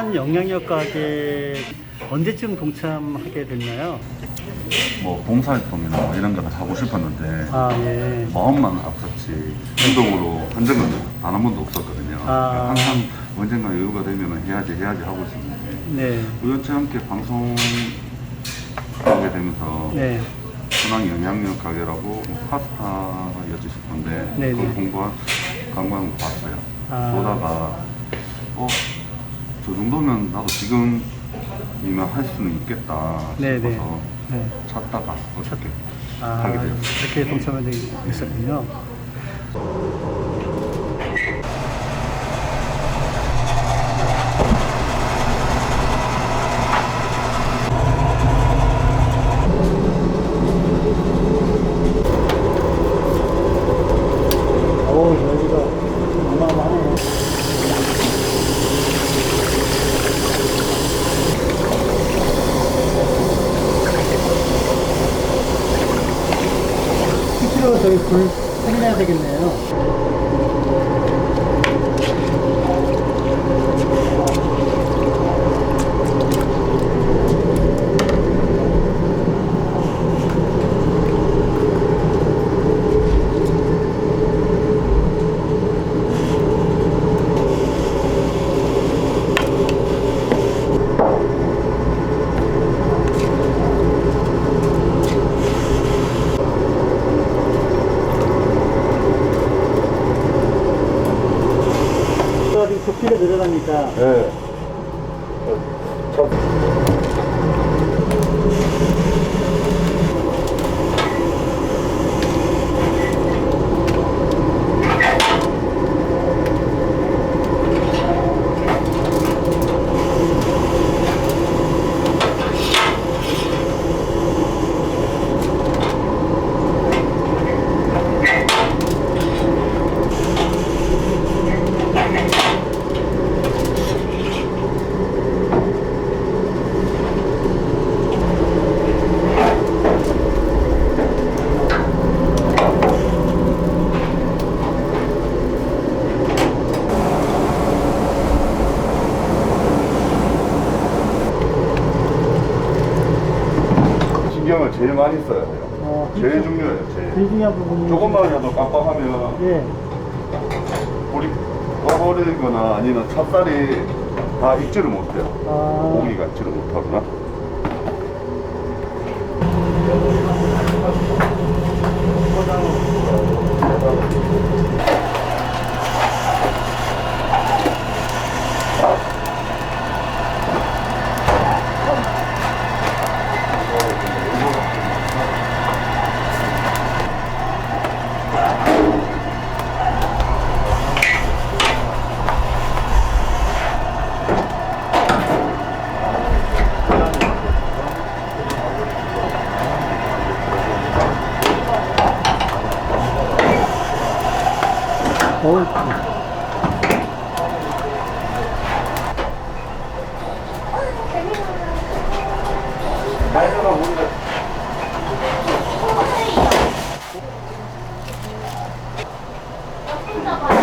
순환 영양력 가게 언제쯤 동참하게 됐나요? 뭐 봉사활동이나 뭐 이런 거를 하고 싶었는데 아, 예. 마음만 앞섰지 행동으로 한 적은 단 한 번도 없었거든요. 아. 항상 언젠가 여유가 되면 해야지 해야지 하고 있었는데 네. 우연치 않게 방송 하게 되면서 네. 순환 영양력 가게라고 파스타였지 싶은데 네네. 그걸 공부한 관광을 봤어요. 아. 보다가 어, 저 정도면 나도 지금이면 할 수는 있겠다 네네. 싶어서 네. 찾다가 어떻게 아, 하게 되었어요. 이렇게 동참하게 됐었군요. 오, 여기가 어마어마하네. 실제로 저희 불 확인해야 되겠네요. 부피가 늘어나니까 네. 신경을 제일 많이 써야 돼요. 어, 제일 중요해요. 제일. 제일 중요한 부분이 조금만이라도 깜빡하면 예. 불이 꺼버리거나 아니면 찹쌀이 다 익지를 못해요. 아, 고기가 익지를 못하거나. 어우,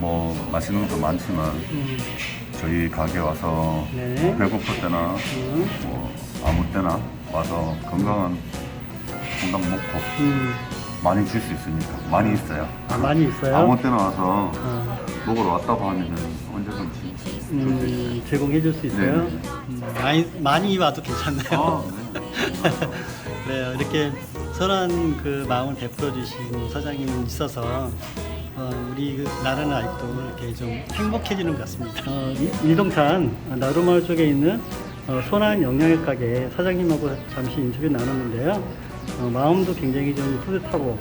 뭐 맛있는 것도 많지만 음, 저희 가게 와서 네. 배고플 때나 음, 뭐 아무 때나 와서 건강한 건강 먹고 음, 많이 줄 수 있으니까 많이 있어요. 많이 있어요? 아무 때나 와서 어, 먹으러 왔다고 하면은 언제든지 음, 제공해 줄 수 있어요? 네. 음, 많이, 많이 와도 괜찮나요? 아, 네. 그래요. 이렇게 선한 그 마음을 베풀어 주신 사장님이 있어서 어, 우리 그 나라는 아직도 이렇게 좀 행복해지는 것 같습니다. 어, 이- 일동산 나루마을 쪽에 있는 어, 선한 영양의 가게 사장님하고 잠시 인터뷰 나눴는데요. 어, 마음도 굉장히 좀 뿌듯하고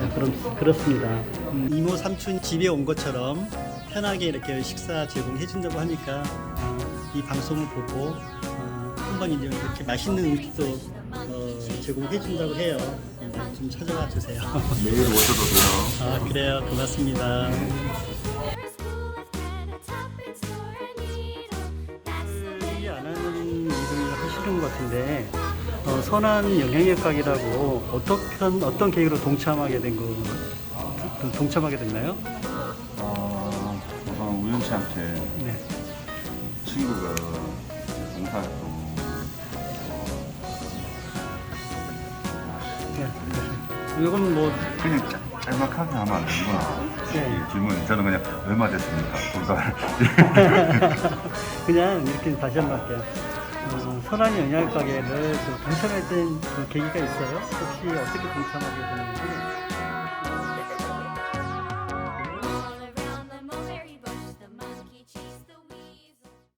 어, 그렇, 그렇습니다. 음, 이모 삼촌 집에 온 것처럼 편하게 이렇게 식사 제공해 준다고 하니까 어, 이 방송을 보고 어, 한번 이제 이렇게 맛있는 음식도 어, 제공해 준다고 해요. 음, 좀 찾아와 주세요. 매일 오셔도 돼요. 아 그래요. 고맙습니다. 이안 하는 일을 하시는 것 같은데 어, 선한 영양력 각이라고 어떤 어떤 계기로 동참하게 된 거, 그 동참하게 됐나요? 어, 우선 우연치 않게 네. 친구가 봉사활동 네. 이건 뭐 그냥 짤- 짤막하게 하면 안 되는구나. 네. 이 질문 저는 그냥 얼마 됐습니까? 봉사. 그냥 이렇게 다시 한 번 할게요. 어, 선한 영양 가게를 그 땐그 계기가 있어요? 혹시 어떻게 동참하게 됐는지